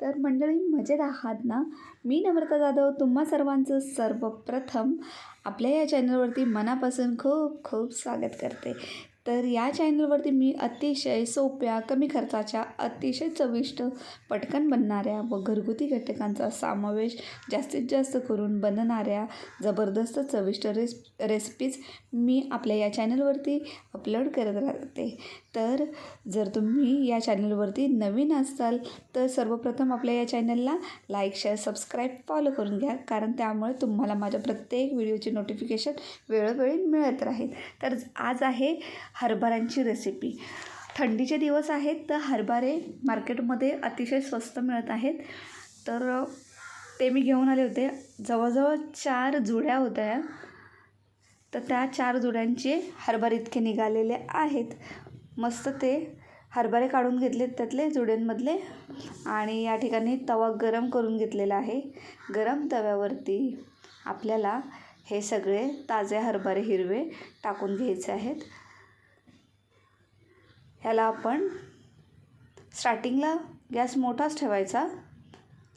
तर मंडळी मजेत आहात ना? मी नम्रता जाधव तुम्हा सर्वांचं सर्वप्रथम आपल्या या चॅनलवरती मनापासून खूप खूप स्वागत करते. तर या चॅनलवरती मी अतिशय सोप्या कमी खर्चाच्या अतिशय चविष्ट पटकन बनणाऱ्या व घरगुती घटकांचा समावेश जास्तीत जास्त करून बनणाऱ्या जबरदस्त चविष्ट रेस रेसिपीज मी आपल्या या चॅनलवरती अपलोड करत राहते. तर जर तुम्ही या चॅनलवरती नवीन असाल तर सर्वप्रथम आपल्या या चॅनलला लाईक शेअर सबस्क्राईब फॉलो करून घ्या. कारण त्यामुळे तुम्हाला माझ्या प्रत्येक व्हिडिओची नोटिफिकेशन वेळोवेळी मिळत राहील. तर आज आहे हरभऱ्यांची रेसिपी थंडीचे दिवस आहेत तर हरभरे मार्केटमध्ये अतिशय स्वस्त मिळत आहेत. तर ते मी घेऊन आले होते. जवळजवळ चार जुड्या होत्या. तर त्या चार जुड्यांचे हरभरे इतके निघालेले आहेत. मस्त ते हरभरे काढून घेतले त्यातले जुड्यांमधले. आणि या ठिकाणी तवा गरम करून घेतलेला आहे. गरम तव्यावरती आपल्याला हे सगळे ताजे हरभरे हिरवे टाकून घ्यायचे आहेत. ह्याला आपण स्टार्टिंगला गॅस मोठाच ठेवायचा.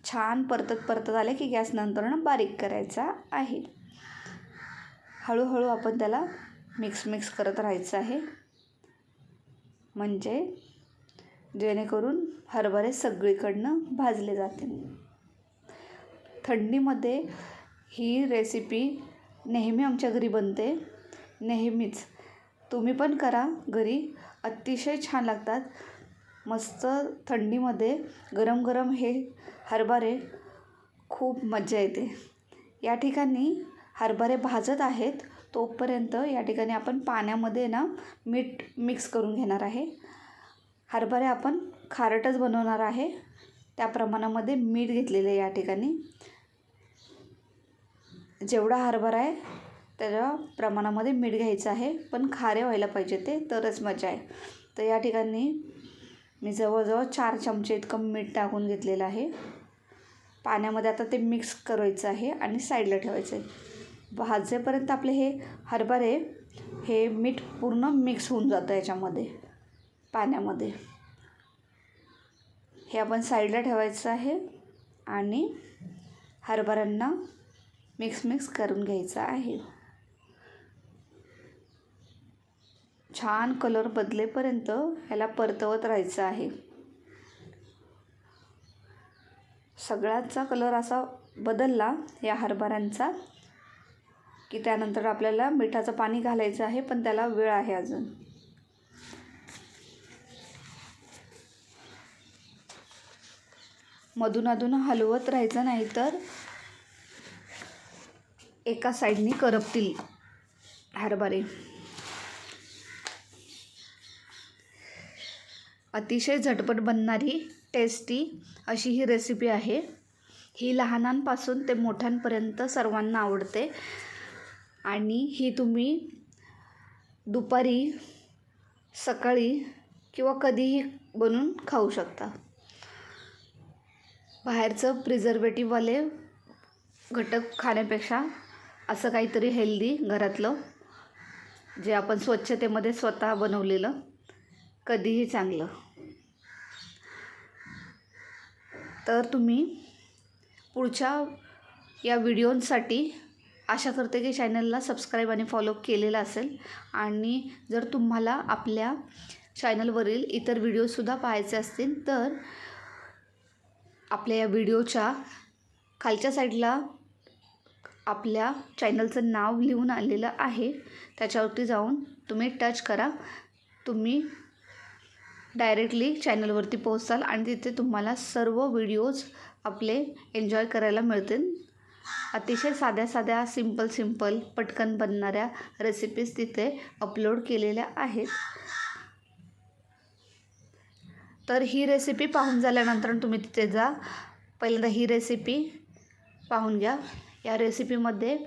छान परतत परतत आले की गॅस नंतरनं बारीक करायचा आहे. हळूहळू आपण त्याला मिक्स मिक्स करत राहायचं आहे. म्हणजे जेणेकरून हरभरे सगळीकडनं भाजले जातील. थंडीमध्ये ही रेसिपी नेहमी आमच्या घरी बनते. नेहमीच. तुम्ही पण करा घरी. अतिशय छान लागतात. मस्त थंडीमध्ये गरम गरम हे हरभरे खूप मज्जा येते. या ठिकाणी हरभरे भाजत आहेत. तोपर्यंत या ठिकाणी आपण पाण्यामध्ये ना मीठ मिक्स करून घेणार आहे. हरभरे आपण खारटच बनवणार आहे. त्या प्रमाणामध्ये मीठ घेतलेलं आहे या ठिकाणी. जेवढा हरभरा आहे त्याच्या प्रमाणामध्ये मीठ घ्यायचं आहे. पण खारे व्हायला पाहिजे ते तरच मजा आहे. तर या ठिकाणी मी जवळजवळ चार चमचे इतकं मीठ टाकून घेतलेलं आहे. पाण्यामध्ये आता ते मिक्स करायचं आहे आणि साईडला ठेवायचं आहे. भाजेपर्यंत आपले हे हरभरे हे मीठ पूर्ण मिक्स होऊन जातं याच्यामध्ये पाण्यामध्ये. हे आपण साईडला ठेवायचं आहे आणि हरभऱ्यांना मिक्स मिक्स करून घ्यायचं आहे. छान कलर बदलेपर्यंत ह्याला परतवत राहायचं आहे. सगळ्याचा कलर असा बदलला या हरभऱ्यांचा. की त्यानंतर आपल्याला मिठाचं पाणी घालायचं आहे पण त्याला वेळ आहे अजून. मधून अधून हलवत राहायचं नाही तर एका साईडनी करपतील हरभरे. अतिशय झटपट बनणारी टेस्टी अशी ही रेसिपी आहे. ही लहानांपासून ते मोठ्यांपर्यंत सर्वांना आवडते. आणि ही तुम्ही दुपारी सकाळी किंवा कधीही बनवून खाऊ शकता. बाहेरचं प्रिझर्वेटिव्हवाले घटक खाण्यापेक्षा असं काहीतरी हेल्दी घरातलं जे आपण स्वच्छतेमध्ये स्वतः बनवलेलं कधीही चांगलं. तर तुम्ही पुढच्या या व्हिडिओंसाठी आशा करते की चॅनलला सबस्क्राईब आणि फॉलो केलेला असेल. आणि जर तुम्हाला आपल्या चॅनलवरील इतर व्हिडिओसुद्धा पाहायचे असतील तर आपल्या या व्हिडिओच्या खालच्या साईडला आपल्या चॅनलचं नाव लिहून आलेलं आहे. त्याच्यावरती जाऊन तुम्ही टच करा. तुम्ही डायरेक्टली चॅनलवरती पोहोचाल आणि तिथे तुम्हाला सर्व व्हिडिओज आपले एन्जॉय करायला मिळतील. अतिशय साध्या साध्या सिंपल सिंपल पटकन बनणाऱ्या रेसिपीज तिथे अपलोड केलेल्या आहेत. तर ही रेसिपी पाहून झाल्यानंतर तुम्ही तिथे जा. पहिल्यांदा ही रेसिपी पाहून घ्या. या रेसिपीमध्ये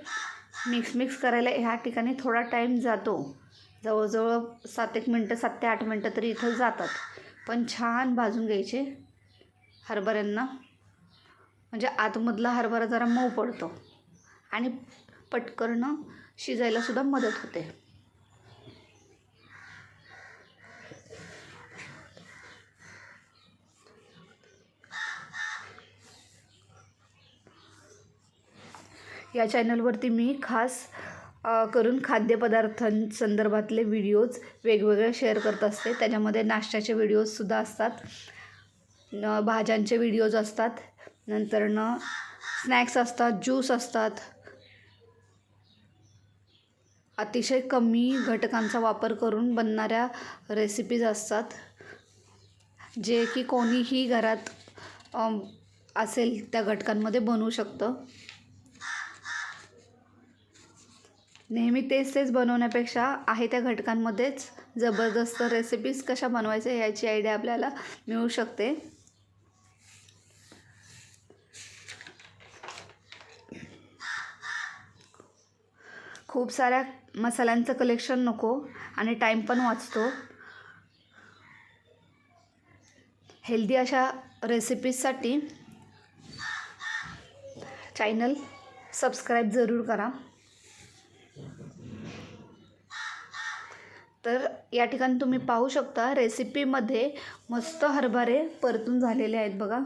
मिक्स मिक्स करायला ह्या ठिकाणी थोडा टाईम जातो. जवळजवळ सात एक मिनटं सात ते आठ मिनटं तरी इथं जातात. पण छान भाजून घ्यायचे हरभऱ्यांना. म्हणजे आतमधला हरभरा जरा मऊ पडतो. आणि पटकन शिजायलासुद्धा मदत होते. या चॅनलवरती मी खास करून खाद्यपदार्थांसंदर्भातले व्हिडिओज वेगवेगळे शेअर करत असते. त्याच्यामध्ये नाश्त्याचे व्हिडिओजसुद्धा असतात. भाज्यांचे व्हिडिओज असतात. नंतर न स्नॅक्स असतात ज्यूस असतात. अतिशय कमी घटकांचा वापर करून बनणाऱ्या रेसिपीज असतात. जे की कोणीही घरात असेल त्या घटकांमध्ये बनवू शकतं. नेहमी तेच तेच बनवण्यापेक्षा आहे त्या घटकांमध्येच जबरदस्त रेसिपीज कशा बनवायच्या याची आयडिया आपल्याला मिळू शकते. खूप साऱ्या मसाल्यांचं कलेक्शन नको आणि टाईम पण वाचतो. हेल्दी अशा रेसिपीजसाठी चॅनल सबस्क्राईब जरूर करा. तर या ठिकाणी तुम्ही पाहू शकता रेसिपीमध्ये मस्त हरभरे परतून झालेले आहेत बघा.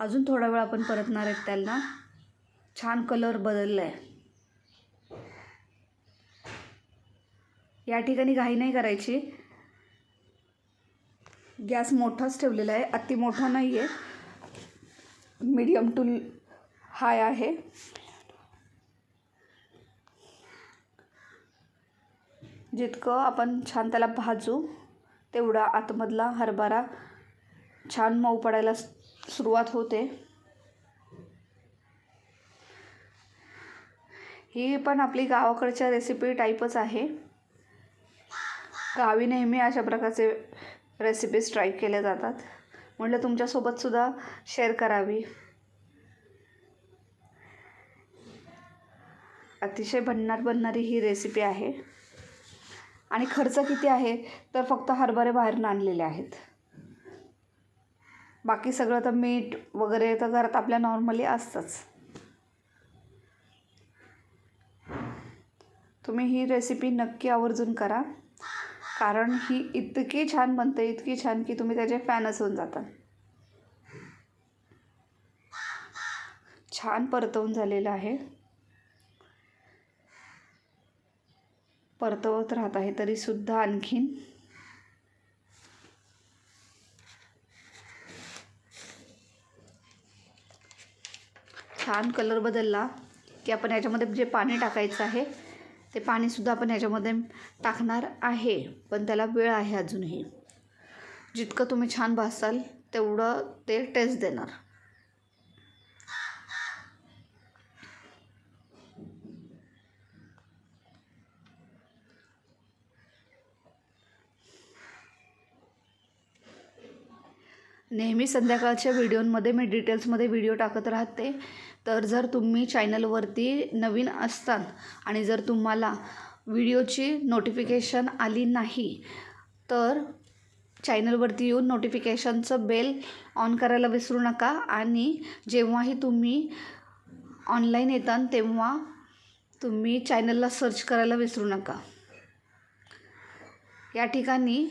अजून थोडा वेळ आपण परतणार आहेत त्यांना. छान कलर बदलला आहे या ठिकाणी घाई नाही करायची. गॅस मोठाच ठेवलेला आहे. अति मोठा नाही आहे मीडियम टू हाय आहे. जितकं आपण छान त्याला भाजू तेवढा आतमधला हरभरा छान मऊ पडायला सुरुवात होते. ही पण आपली गावाकडच्या रेसिपी टाईपच आहे. गावी नेहमी अशा प्रकारचे रेसिपीज ट्राय केल्या जातात. म्हटलं तुमच्यासोबतसुद्धा शेअर करावी. अतिशय भन्नाट बनणारी ही रेसिपी आहे. आणि खर्च किती आहे तर फक्त हरभरे बाहेरून आणलेले आहेत. बाकी सगळं तर मीठ वगैरे तर घरात आपल्या नॉर्मली असतंच. तुम्ही ही रेसिपी नक्की आवर्जून करा. कारण ही इतकी छान बनते इतकी छान की तुम्ही त्याचे फॅनच होऊन जाता. छान परतवून झालेलं आहे. परतवत राहत आहे तरीसुद्धा आणखीन. छान कलर बदलला की आपण याच्यामध्ये जे पाणी टाकायचं आहे ते पाणीसुद्धा आपण याच्यामध्ये टाकणार आहे. पण त्याला वेळ आहे अजूनही. जितकं तुम्ही छान भासाल तेवढं ते टेस्ट देणार. नेहमी संध्याकाळच्या व्हिडिओमध्ये मी डिटेल्समध्ये व्हिडिओ टाकत राहते. तर जर तुम्ही चॅनलवरती नवीन असतात आणि जर तुम्हाला व्हिडिओची नोटिफिकेशन आली नाही तर चॅनलवरती येऊन नोटिफिकेशनचं बेल ऑन करायला विसरू नका आणि जेव्हाही तुम्ही ऑनलाईन येतान तेव्हा तुम्ही चॅनलला सर्च करायला विसरू नका. या ठिकाणी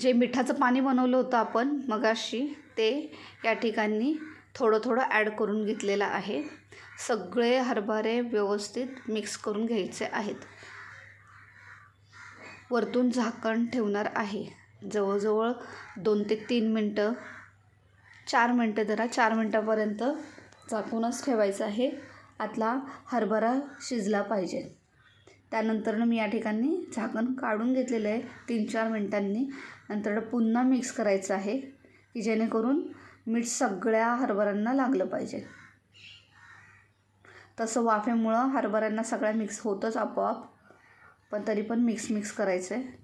जे मिठाचं पाणी बनवलं होतं आपण मगाशी ते या ठिकाणी थोडं थोडं ॲड करून घेतलेलं आहे. सगळे हरभरे व्यवस्थित मिक्स करून घ्यायचे आहेत. वरतून झाकण ठेवणार आहे. जवळजवळ दोन ते तीन मिनटं चार मिनटं जरा चार मिनटापर्यंत झाकूनच ठेवायचं आहे. आतला हरभरा शिजला पाहिजे. त्यानंतरनं मी या ठिकाणी झाकण काढून घेतलेलं आहे तीन चार मिनटांनी. नंतर पुन्हा मिक्स करायचं आहे की जेणेकरून मीठ सगळ्या हरभऱ्यांना लागलं पाहिजे. तसं वाफेमुळं हरभऱ्यांना सगळ्या मिक्स होतंच आपोआप पण तरी पण मिक्स मिक्स करायचं आहे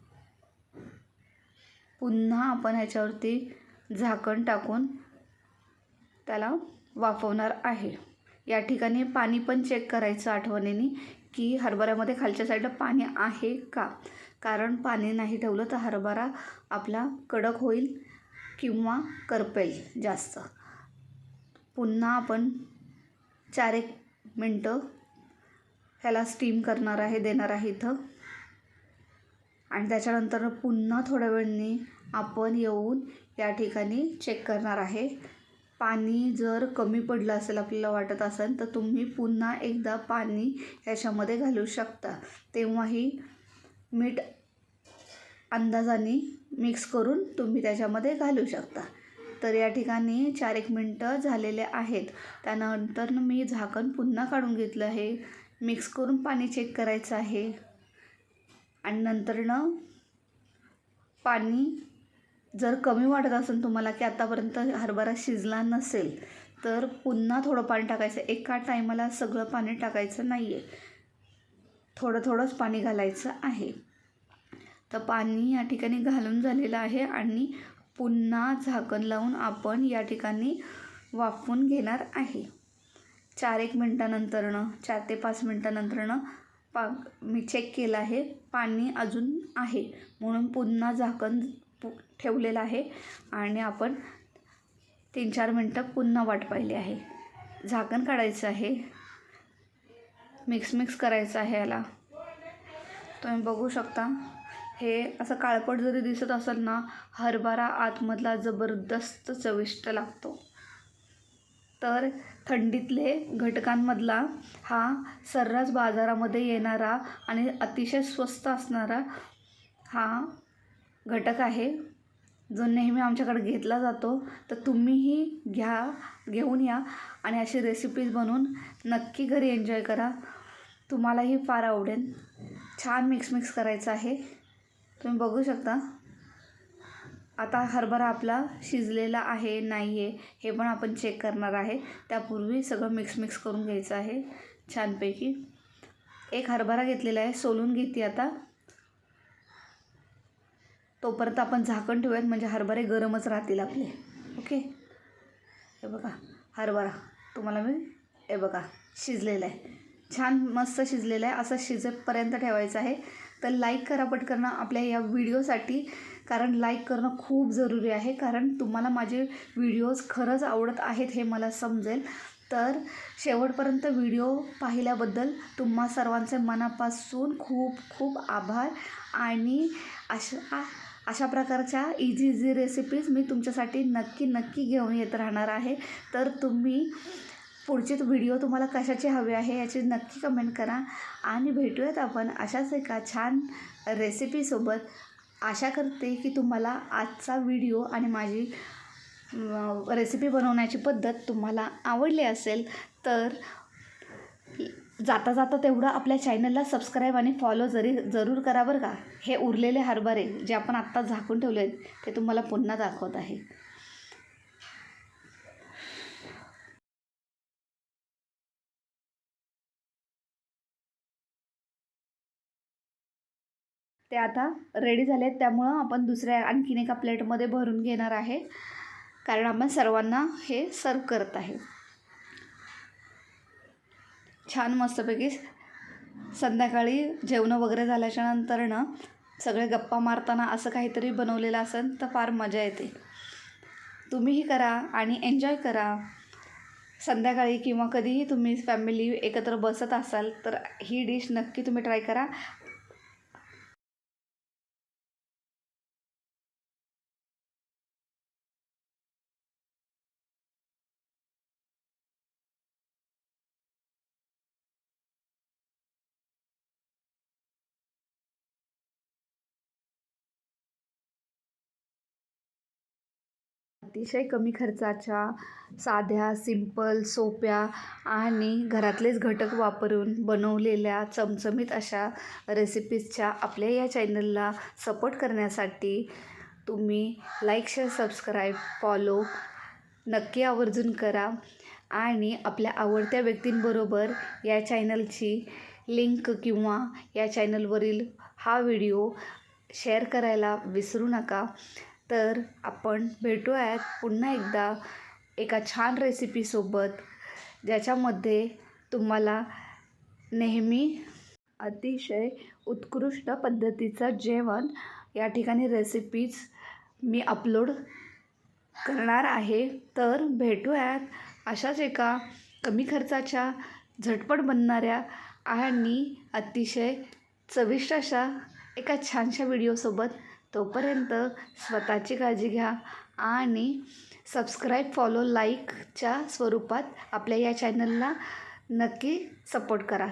पुन्हा आपण ह्याच्यावरती झाकण टाकून त्याला वाफवणार आहे. या ठिकाणी पाणी पण चेक करायचं आठवणीने की हरभऱ्यामध्ये खालच्या साईडला पाणी आहे का? कारण पाणी नाही ठेवलं तर हरभरा आपला कडक होईल. किंवा करपेल जास्त. पुन्हा आपण चार एक मिनटं ह्याला स्टीम करणार आहे देणार आहे इथं. आणि त्याच्यानंतर पुन्हा थोड्या वेळाने आपण येऊन या ठिकाणी चेक करणार आहे. पाणी जर कमी पडलं असेल आपल्याला वाटत असेल तर तुम्ही पुन्हा एकदा पाणी ह्याच्यामध्ये घालू शकता. तेव्हाही मीठ अंदाजाने मिक्स करून तुम्ही त्याच्यामध्ये घालू शकता. तर या ठिकाणी चार एक मिनटं झालेले आहेत. त्यानंतर मी झाकण पुन्हा काढून घेतलं आहे. मिक्स करून पाणी चेक करायचं आहे. आणि नंतरनं पाणी जर कमी वाटत असेल तुम्हाला की आतापर्यंत हरभरा शिजला नसेल तर पुन्हा थोडं पाणी टाकायचं. एका टायमाला सगळं पाणी टाकायचं नाही आहे थोडं थोडंच पाणी घालायचं आहे. तर पाणी या ठिकाणी घालून झालेलं आहे आणि पुन्हा झाकण लावून आपण या ठिकाणी वाफवून घेणार आहे. चार एक मिनटानंतरनं चार ते पाच मिनटानंतरनं पा मी चेक केलं आहे पाणी अजून आहे. म्हणून पुन्हा झाकण पु ठेवलेलं आहे आणि आपण तीन चार मिनटं पुन्हा वाट पाहिली आहे. झाकण काढायचं आहे. मिक्स मिक्स करायचं आहे याला. तुम्ही बघू शकता. हे असं काळपट जरी दिसत असेल ना हरभरा आतमधला जबरदस्त चविष्ट लागतो. तर थंडीतले घटकांमधला हा सर्रास बाजारामध्ये येणारा आणि अतिशय स्वस्त असणारा हा घटक आहे जो नेहमी आमच्याकडे घेतला जातो. तर तुम्हीही घ्या घेऊन या आणि अशी रेसिपीज बनवून नक्की घरी एन्जॉय करा. तुम्हालाही फार आवडेल. छान मिक्स मिक्स करायचं आहे. तुम्ही बघू शकता. आता हरभरा आपला शिजलेला आहे नाही आहे हे पण आपण चेक करणार आहे. त्यापूर्वी सगळं मिक्स मिक्स करून घ्यायचं आहे छानपैकी. एक हरभरा घेतलेला आहे सोलून घेते आता. तोपर्यंत आपण झाकण ठेवूयात म्हणजे हरभरे गरमच राहतील आपले. ओके? हे बघा हरभरा. तुम्हाला मी हे बघा शिजलेला आहे. छान मस्त शिजलेलं आहे असं शिजेपर्यंत ठेवायचं आहे. तर लाईक करा पटकन आपल्या या व्हिडिओसाठी कारण लाईक करणं खूप जरुरी आहे. कारण तुम्हाला माझे व्हिडिओज खरंच आवडत आहेत हे मला समजेल. तर शेवटपर्यंत व्हिडिओ पाहिल्याबद्दल तुम्हा सर्वांचे मनापासून खूप खूप आभार. आणि अशा अशा प्रकारच्या इझी इझी रेसिपीज मी तुमच्यासाठी नक्की नक्की घेऊन येत राहणार आहे. तर तुम्ही पुढचे व्हिडिओ तुम्हाला कशाचे हवे आहे याची नक्की कमेंट करा. आणि भेटूयात आपण अशाच एका छान रेसिपीसोबत आशा करते की तुम्हाला आजचा व्हिडिओ आणि माझी रेसिपी बनवण्याची पद्धत तुम्हाला आवडली असेल तर जाता जाता तेवढं आपल्या चॅनलला सबस्क्राईब आणि फॉलो जरी जरूर करा बरं का. हे उरलेले हरभरे जे आपण आत्ता झाकून ठेवले आहेत ते तुम्हाला पुन्हा दाखवत आहे. ते आता रेडी झाले आहेत त्यामुळं आपण दुसऱ्या आणखीन एका प्लेटमध्ये भरून घेणार आहे. कारण आपण सर्वांना हे सर्व करत आहे. छान मस्तपैकी संध्याकाळी जेवणं वगैरे झाल्याच्या नंतरनं सगळे गप्पा मारताना असं काहीतरी बनवलेलं असेल तर फार मजा येते. तुम्हीही करा आणि एन्जॉय करा. संध्याकाळी किंवा कधीही तुम्ही फॅमिली एकत्र बसत असाल तर ही डिश नक्की तुम्ही ट्राय करा. अतिशय कमी खर्चाच्या साध्या सिंपल सोप्या आणि घरातलेच घटक वापरून बनवलेल्या चमचमीत अशा रेसिपीजच्या आपल्या या चॅनलला सपोर्ट करण्यासाठी तुम्ही लाईक शेअर सबस्क्राईब फॉलो नक्की आवर्जून करा. आणि आपल्या आवडत्या व्यक्तींबरोबर या चॅनलची लिंक किंवा या चॅनलवरील हा व्हिडिओ शेअर करायला विसरू नका. तर आपण भेटूयात पुन्हा एकदा एका छान रेसिपीसोबत ज्याच्यामध्ये तुम्हाला नेहमी अतिशय उत्कृष्ट पद्धतीचं जेवण या ठिकाणी रेसिपीज मी अपलोड करणार आहे. तर भेटूयात अशाच एका कमी खर्चाच्या झटपट बनणाऱ्या आणि अतिशय चविष्ट अशा एका छानशा व्हिडिओसोबत तोपर्यंत स्वतःची काळजी घ्या आणि सबस्क्राईब फॉलो लाईकच्या स्वरूपात आपल्या या चॅनलला नक्की सपोर्ट करा.